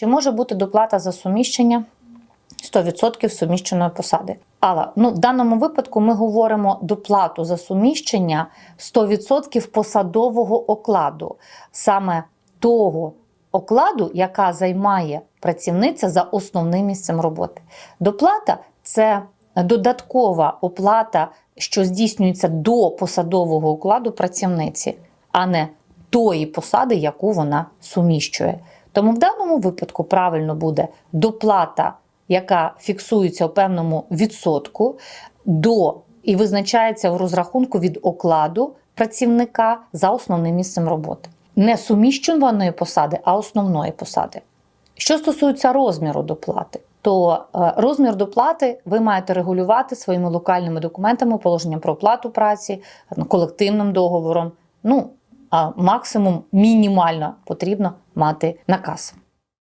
Чи може бути доплата за суміщення 100% суміщеної посади? Але ну, в даному випадку ми говоримо доплату за суміщення 100% посадового окладу, саме того окладу, яка займає працівниця за основним місцем роботи. Доплата це додаткова оплата, що здійснюється до посадового окладу працівниці, а не тої посади, яку вона суміщує. Тому в даному випадку правильно буде доплата, яка фіксується у певному відсотку, до і визначається в розрахунку від окладу працівника за основним місцем роботи. Не суміщуваної посади, а основної посади. Що стосується розміру доплати, то е, розмір доплати ви маєте регулювати своїми локальними документами, положенням про оплату праці, колективним договором. Ну, максимум мінімально потрібно мати наказ.